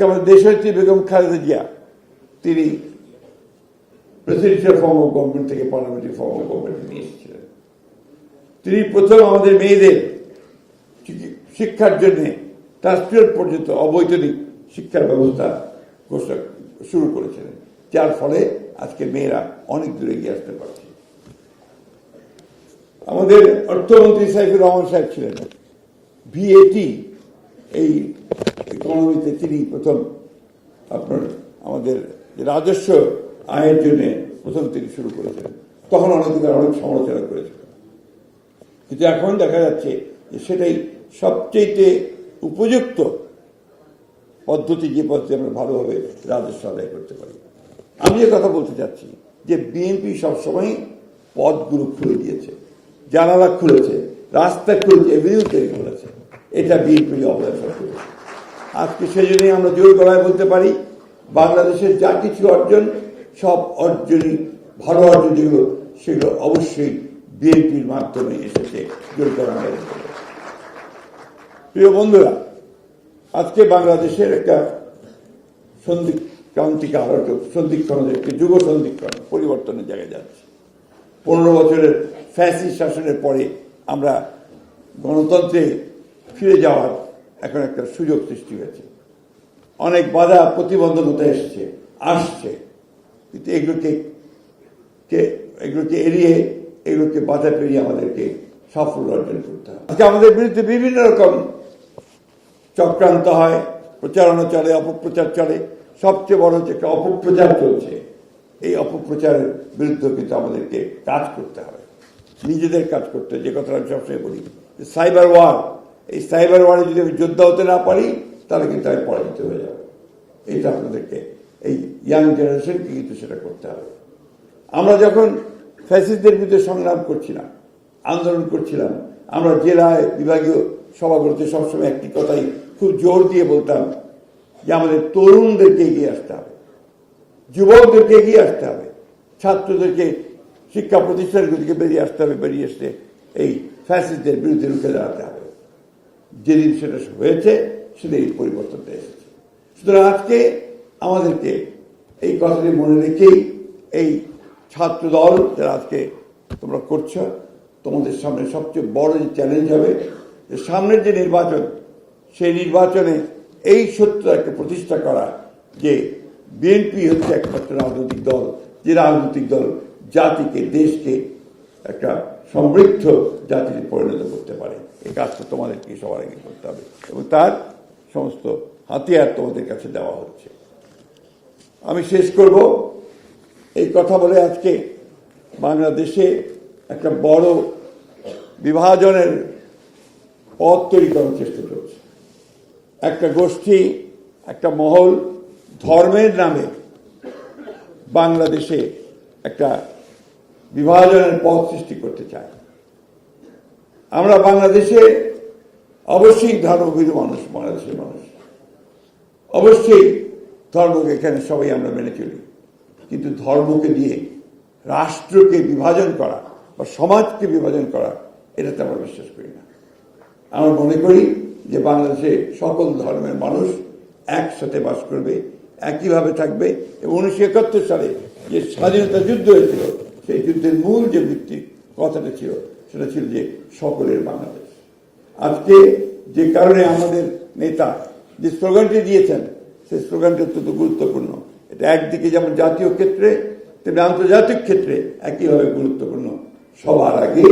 আজকে আমাদের দেশনেত্রী বেগম খালেদা জিয়া। তিনি প্রেসিডেন্সিয়াল ফর্ম অফ গভর্নমেন্ট থেকে পার্লামেন্টারি ফর্ম অফ গভর্নমেন্ট নিয়ে এসেছিলেন। তিনি প্রথম আমাদের মেয়েদের শিক্ষার জন্য ট্রান্সপিরিয়ড পর্যন্ত অবৈতনিক শিক্ষার ব্যবস্থা ঘোষণা শুরু করেছিলেন, যার ফলে আজকে মেয়েরা অনেক দূরে গিয়ে আসতে পারছে। আমাদের অর্থমন্ত্রী সাইফুর রহমান সাহেব ছিলেন। ভিএটি এই ইকোনমিতে তিনি প্রথম আপনার আমাদের রাজস্ব আয়ের জন্য প্রথম তিনি শুরু করেছিলেন। তখন অনেকে অনেক সমালোচনা করেছিলেন কিন্তু এখন দেখা যাচ্ছে যে সেটাই সবচেয়ে উপযুক্ত পদ্ধতি যে পদ্ধতি আমরা ভালোভাবে রাজস্ব আদায় করতে পারি। আমি যে কথা বলতে চাচ্ছি যে বিএনপি সবসময় পথগুলো খুলে দিয়েছে, জানালা খুলেছে, রাস্তা খুলেছে, এভিনিউ তৈরি করেছে। এটা বিএনপির অবদান আজকে সেই জন্যই আমরা জোর গলায় বলতে পারি, বাংলাদেশের যা কিছু অর্জন, সব অর্জনই, ভালো অর্জন যেগুলো সেগুলো অবশ্যই বিএনপির মাধ্যমে এসেছে, জোর করা প্রিয় বন্ধুরা, আজকে বাংলাদেশের একটা সন্ধি ক্রান্তিকাল সন্ধিক্ষণ একটি যুগ সন্ধিক্ষণ পরিবর্তনের জায়গায় যাচ্ছে। পনেরো বছরের ফ্যাসি শাসনের পরে আমরা গণতন্ত্রে ফিরে যাওয়ার এখন একটা সুযোগ সৃষ্টি হয়েছে। অনেক বাধা প্রতিবন্ধকতা এসছে, আসছে। কিন্তু এগুলোকে এগুলোকে এড়িয়ে, এগুলোকে বাধা পেরিয়ে আমাদেরকে সাফল্য অর্জন করতে হবে। আজকে আমাদের বিরুদ্ধে বিভিন্ন রকম চক্রান্ত হয়, প্রচারণা চলে, অপপ্রচার চলে। সবচেয়ে বড় হচ্ছে একটা অপপ্রচার চলছে। এই অপপ্রচারের বিরুদ্ধে কিন্তু আমাদেরকে কাজ করতে হবে। নিজেদের কাজ করতে যে কথাটা আমি সবসময় বলি সাইবার ওয়ার এই সাইবার ওয়ারে যদি আমি যোদ্ধা হতে না পারি, তাহলে কিন্তু আমি পরাজিত হয়ে যাব। এইটা আপনাদেরকে, এই ইয়াং জেনারেশনকে কিন্তু সেটা করতে হবে। আমরা যখন ফ্যাসিস্টদের বিরুদ্ধে সংগ্রাম করছিলাম, আন্দোলন করছিলাম, আমরা জেলায় বিভাগীয় সভাগুলোতে সবসময় একটি কথাই খুব জোর দিয়ে বলতাম যে আমাদের তরুণদেরকে এগিয়ে আসতে হবে, যুবকদেরকে এগিয়ে আসতে হবে, ছাত্রদেরকে, শিক্ষা প্রতিষ্ঠানগুলিকে বেরিয়ে আসতে হবে, বেরিয়ে আসতে এই ফ্যাসিস্টদের বিরুদ্ধে রুখে দাঁড়াতে হবে। যেদিন সেটা হয়েছে, সেদিন এই পরিবর্তনটা এসেছে। সুতরাং আজকে আমাদেরকে এই কথাটি মনে রেখেই এই ছাত্র দল যারা আজকে তোমরা করছ, তোমাদের সামনে সবচেয়ে বড় যে চ্যালেঞ্জ হবে, যে সামনের যে নির্বাচন, সেই নির্বাচনে এই সত্যটাকে প্রতিষ্ঠা করা যে বিএনপি হচ্ছে একমাত্র রাজনৈতিক দল, যে রাজনৈতিক দল জাতিকে, দেশকে একটা সমৃদ্ধ জাতিতে পরিণত করতে পারে। এই কাজটা তোমাদেরকে সবার আগে করতে হবে। এবং তার সমস্ত হাতিয়ার তোমাদের কাছে দেওয়া হচ্ছে। আমি শেষ করব। এই কথা বলে আজকে বাংলাদেশে একটা বড় বিভাজনের পথ তৈরি করার চেষ্টা চলছে। একটা গোষ্ঠী, একটা মহল ধর্মের নামে বাংলাদেশে একটা বিভাজনের পথ সৃষ্টি করতে চায় আমরা বাংলাদেশে অবশ্যই ধর্মভীরু মানুষ, বাংলাদেশের মানুষ। অবশ্যই ধর্মকে এখানে সবাই আমরা মেনে চলি। কিন্তু ধর্মকে দিয়ে রাষ্ট্রকে বিভাজন করা বা সমাজকে বিভাজন করা, এটাতে আমরা বিশ্বাস করি না। আমরা মনে করি যে বাংলাদেশে সকল ধর্মের মানুষ একসাথে বাস করবে, একইভাবে থাকবে এবং উনিশশো একাত্তর সালে যে স্বাধীনতা যুদ্ধ হয়েছিল সেই যুদ্ধের মূল যে ভিত্তিক কথাটা ছিল, সেটা ছিল যে সকলের বাংলাদেশ আজকে যে কারণে আমাদের নেতা যে স্লোগানটি দিয়েছেন, সেই স্লোগানটি অত্যন্ত গুরুত্বপূর্ণ এটা একদিকে যেমন জাতীয় ক্ষেত্রে, তেমনি আন্তর্জাতিক ক্ষেত্রে একইভাবে গুরুত্বপূর্ণ সবার আগে।